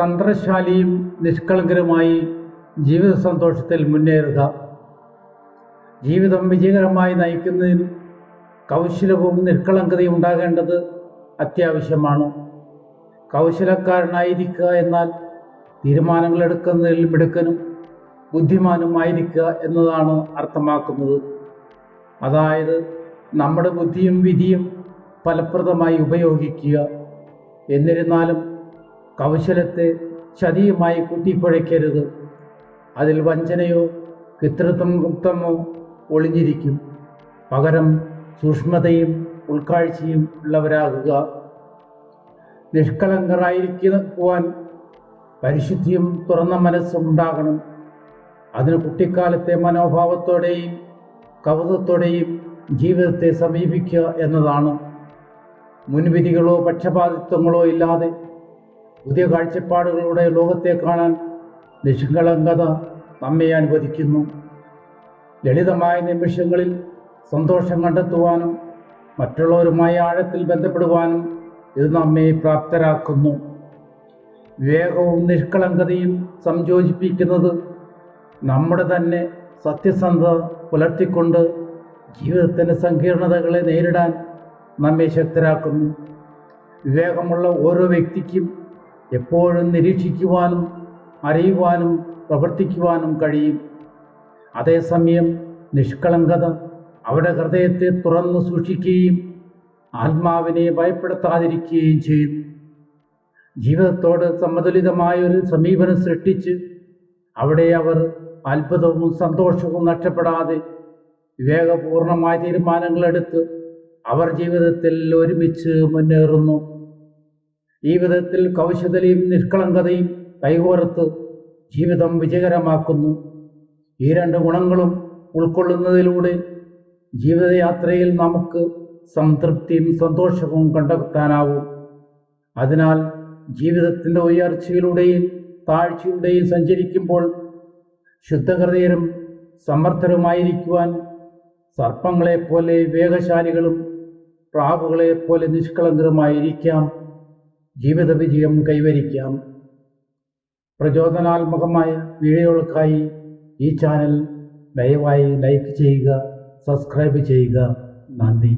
തന്ത്രശാലിയും നിഷ്കളങ്കരുമായി ജീവിത സന്തോഷത്തിൽ മുന്നേറുക. ജീവിതം വിജയകരമായി നയിക്കുന്നതിന് കൗശലവും നിഷ്കളങ്കതയും ഉണ്ടാകേണ്ടത് അത്യാവശ്യമാണ്. കൗശലക്കാരനായിരിക്കുക എന്നാൽ തീരുമാനങ്ങൾ എടുക്കുന്നതിൽ മിടുക്കനും ബുദ്ധിമാനുമായിരിക്കുക എന്നതാണ് അർത്ഥമാക്കുന്നത്. അതായത് നമ്മുടെ ബുദ്ധിയും വിധിയും ഫലപ്രദമായി ഉപയോഗിക്കുക. എന്നിരുന്നാലും കൗശലത്തെ ചതിയുമായി കൂട്ടിക്കുഴയ്ക്കരുത്. അതിൽ വഞ്ചനയോ കൃത്രിത്വം ഗുപ്തമോ ഒളിഞ്ഞിരിക്കും. പകരം സൂക്ഷ്മതയും ഉൾക്കാഴ്ചയും ഉള്ളവരാകുക. നിഷ്കളങ്കരായിരിക്കുവാൻ പരിശുദ്ധിയും തുറന്ന മനസ്സും ഉണ്ടാകണം. അതിന് കുട്ടിക്കാലത്തെ മനോഭാവത്തോടെയും കൗതുകത്തോടെയും ജീവിതത്തെ സമീപിക്കുക എന്നതാണ്. മുൻവിധികളോ പക്ഷപാതിത്വങ്ങളോ ഇല്ലാതെ പുതിയ കാഴ്ചപ്പാടുകളുടെ ലോകത്തെ കാണാൻ നിഷ്കളങ്കത നമ്മെ അനുവദിക്കുന്നു. ലളിതമായ നിമിഷങ്ങളിൽ സന്തോഷം കണ്ടെത്തുവാനും മറ്റുള്ളവരുമായി ആഴത്തിൽ ബന്ധപ്പെടുവാനും ഇത് നമ്മെ പ്രാപ്തരാക്കുന്നു. വിവേകവും നിഷ്കളങ്കതയും സംയോജിപ്പിക്കുന്നത് നമ്മുടെ തന്നെ സത്യസന്ധത പുലർത്തിക്കൊണ്ട് ജീവിതത്തിന്റെ സങ്കീർണതകളെ നേരിടാൻ നമ്മെ ശക്തരാക്കുന്നു. വിവേകമുള്ള ഓരോ വ്യക്തിക്കും എപ്പോഴും നിരീക്ഷിക്കുവാനും അറിയുവാനും പ്രവർത്തിക്കുവാനും കഴിയും. അതേസമയം നിഷ്കളങ്കത അവരുടെ ഹൃദയത്തെ തുറന്നു സൂക്ഷിക്കുകയും ആത്മാവിനെ ഭയപ്പെടുത്താതിരിക്കുകയും ചെയ്യുന്നു. ജീവിതത്തോട് സമതുലിതമായൊരു സമീപനം സൃഷ്ടിച്ച് അവിടെ അവർ അത്ഭുതവും സന്തോഷവും നഷ്ടപ്പെടാതെ വിവേകപൂർണമായ തീരുമാനങ്ങളെടുത്ത് അവർ ജീവിതത്തിൽ ഒരുമിച്ച് മുന്നേറുന്നു. ഈ വിധത്തിൽ കൗശലയും നിഷ്കളങ്കതയും കൈകോർത്ത് ജീവിതം വിജയകരമാക്കുന്നു. ഈ രണ്ട് ഗുണങ്ങളും ഉൾക്കൊള്ളുന്നതിലൂടെ ജീവിതയാത്രയിൽ നമുക്ക് സംതൃപ്തിയും സന്തോഷവും കണ്ടെത്താനാവും. അതിനാൽ ജീവിതത്തിന്റെ ഉയർച്ചയിലൂടെയും താഴ്ചയിലൂടെയും സഞ്ചരിക്കുമ്പോൾ ശുദ്ധഹൃദയരും സമർത്ഥരുമായിരിക്കുവാൻ സർപ്പങ്ങളെപ്പോലെ വേഗശാലികളും പ്രാവുകളെപ്പോലെ നിഷ്കളങ്കരുമായിരിക്കാം. ജീവിത വിജയം കൈവരിക്കാം. പ്രചോദനാത്മകമായ വീഡിയോകൾക്കായി ഈ ചാനൽ ദയവായി ലൈക്ക് ചെയ്യുക സബ്സ്ക്രൈബ് ചെയ്യുക. നന്ദി.